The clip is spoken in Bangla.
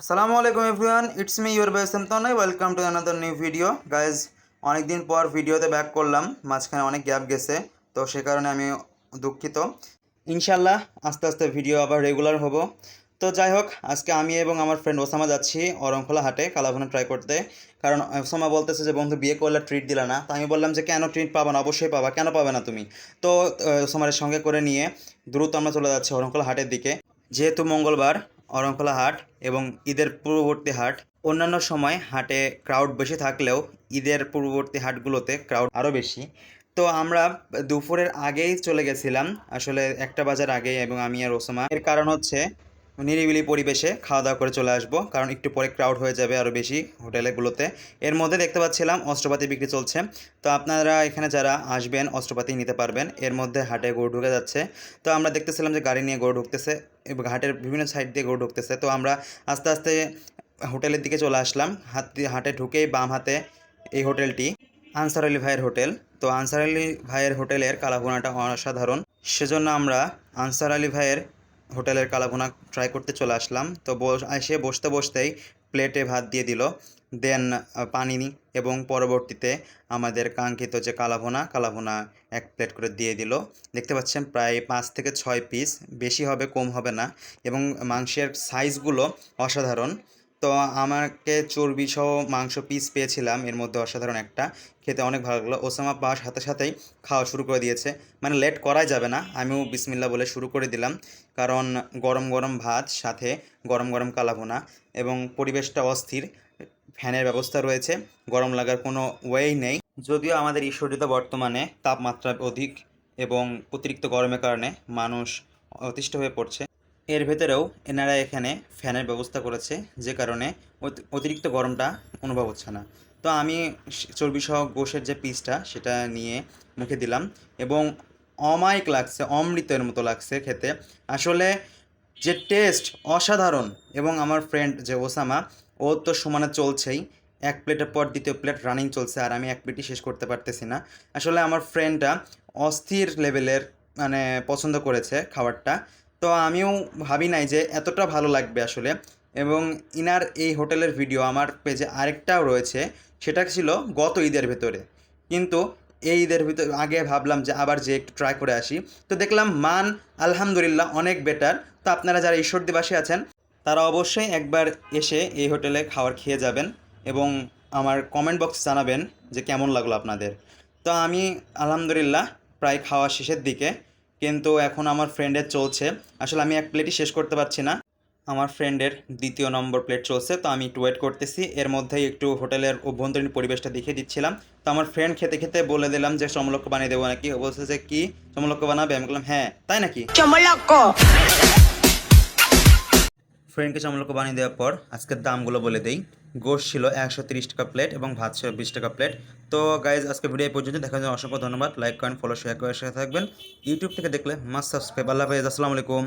আসসালামু আলাইকুম everyone, it's me your by Tanay welcome to another new video guys অনেক দিন পর ভিডিওতে ব্যাক করলাম, মাঝখানে অনেক গ্যাপ গেছে, তো সে কারণে আমি দুঃখিত। ইনশাল্লাহ আস্তে আস্তে ভিডিও আবার রেগুলার হব। তো যাই হোক, আজকে আমি এবং আমার ফ্রেন্ড ওসামা যাচ্ছি অরংখোলা হাটে, কালাভুনা ট্রাই করতে। কারণ ওসামা বলতেছে যে, বন্ধু, বিয়ে করলে ট্রিট দিলা না। তো আমি বললাম যে, কেন ট্রিট পাবা না? অবশ্যই পাবা। কেন পাবে না তুমি? তো ওসামারের সঙ্গে করে নিয়ে দ্রুত আমরা চলে যাচ্ছি অরংখোলা হাটের দিকে। যেহেতু মঙ্গলবার অরংখোলা হাট এবং ঈদের পূর্ববর্তী হাট। অন্যান্য সময় হাটে ক্রাউড বেশি থাকলেও ঈদের পূর্ববর্তী হাটগুলোতে ক্রাউড আরও বেশি। তো আমরা দুপুরের আগেই চলে গেছিলাম। আসলে একটা বাজার আগেই এবং আমি আর ওসমা এর কারণ হচ্ছে নিরিবিলি পরিবেশে খাওয়া দাওয়া করে চলে আসব, কারণ একটু পরে ক্রাউড হয়ে যাবে আরও বেশি হোটেলগুলোতে। এর মধ্যে দেখতে পাচ্ছিলাম অস্ত্রপাতি বিক্রি চলছে। তো আপনারা এখানে যারা আসবেন, অস্ত্রপাতি নিতে পারবেন। এর মধ্যে হাটে গরু ঢুকে যাচ্ছে। তো আমরা দেখতেছিলাম যে গাড়ি নিয়ে গরু ঢুকতেছে, এবং হাটের বিভিন্ন সাইড দিয়ে গরু ঢুকতেছে। তো আমরা আস্তে আস্তে হোটেলের দিকে চলে আসলাম। হাত, হাটে ঢুকেই বাম হাতে এই হোটেলটি, আনসার আলী ভাইয়ের হোটেল। তো আনসার আলী ভাইয়ের হোটেলের কালাভুনাটা অসাধারণ। সেজন্য আমরা আনসার আলী ভাইয়ের হোটেলের কালাভুনা ট্রাই করতে চলে আসলাম। তো এসে বসতে বসতেই প্লেটে ভাত দিয়ে দিল দেন পানি এবং পরবর্তীতে আমাদের কাঙ্ক্ষিত যে কালাভুনা কালাভুনা এক প্লেট করে দিয়ে দিল। দেখতে পাচ্ছেন প্রায় পাঁচ থেকে ছয় পিস বেশি হবে, কম হবে না এবং মাংসের সাইজগুলো অসাধারণ। তো আমাকে চর্বি সহ মাংস পিস পেয়েছিলাম, এর মধ্যে অসাধারণ একটা। খেতে অনেক ভালো লাগল। ওসামা পাওয়ার সাথে সাথেই খাওয়া শুরু করে দিয়েছে। মানে লেট করাই যাবে না, আমিও বিসমিল্লা বলে শুরু করে দিলাম। কারণ গরম গরম ভাত, সাথে গরম গরম কালাভুনা এবং পরিবেশটা অস্থির, ফ্যানের ব্যবস্থা রয়েছে, গরম লাগার কোনো ওয়েই নেই। যদিও আমাদের ঈশ্বরিত বর্তমানে তাপমাত্রা অধিক এবং অতিরিক্ত গরমের কারণে মানুষ অতিষ্ঠ হয়ে পড়ছে। এর ভেতরেও এনারা এখানে ফ্যানের ব্যবস্থা করেছে, যে কারণে অতি- অতিরিক্ত গরমটা অনুভব হচ্ছে না। তো আমি চর্বি সহ গোশের যে পিসটা, সেটা নিয়ে মুখে দিলাম এবং অমায়িক লাগছে, অমৃতের মতো লাগছে খেতে। আসলে যে টেস্ট অসাধারণ এবং আমার ফ্রেন্ড যে ওসামা, ও তো সমানে চলছেই। এক প্লেটের পর দ্বিতীয় প্লেট রানিং চলছে, আর আমি এক প্লেটই শেষ করতে পারতেছি না। আসলে আমার ফ্রেন্ডটা অস্থির লেভেলের মানে পছন্দ করেছে খাবারটা। তো আমিও ভাবি নাই যে এতটা ভালো লাগবে আসলে। এবং ইনার এই হোটেলের ভিডিও আমার পেজে আরেকটাও রয়েছে, সেটা ছিল গত ঈদের ভেতরে। কিন্তু এই ঈদের ভিতর, আগে ভাবলাম যে আবার যে একটু ট্রাই করে আসি। তো দেখলাম মান আলহামদুলিল্লাহ অনেক বেটার তো আপনারা যারা ঈশ্বরদীবাসী আছেন, তারা অবশ্যই একবার এসে এই হোটেলে খাবার খেয়ে যাবেন এবং আমার কমেন্ট বক্স জানাবেন যে কেমন লাগল আপনাদের। তো আমি আলহামদুলিল্লাহ প্রায় খাওয়া শেষের দিকে কিন্তু এখন আমার ফ্রেন্ডের চলছে। আসলে আমি এক প্লেটই শেষ করতে পারছি না। আমার ফ্রেন্ডের দ্বিতীয় নম্বর প্লেট চলছে, তো আমি একটু ওয়েট করতেছি। এর মধ্যেই একটু হোটেলের অভ্যন্তরীণ পরিবেশটা দেখিয়ে দিচ্ছিলাম। তো আমার ফ্রেন্ড খেতে খেতে বলে দিলাম যে, সমলক্ষ বানিয়ে দেবো নাকি? বলছে যে, কি? সমলক্ষ বানাবে? আমি বললাম হ্যাঁ। তাই নাকি? Chomoloco. ফ্রেন্ডকে চামলকে বানিয়ে দেওয়ার পর আজকের দামগুলো বলে দেই। গোশ ছিল একশো তিরিশ টাকা প্লেট এবং ভাত ছিল বিশ টাকা প্লেট তো গাইজ আজকে ভিডিও পর্যন্ত দেখার জন্য অসংখ্য ধন্যবাদ। লাইক করেন ফলো শেয়ার করে সাথে থাকবেন। ইউটিউব থেকে দেখলে মাস্ট সাবস্ক্রাইব আল্লাহ হাফেজ। আসসালামু আলাইকুম।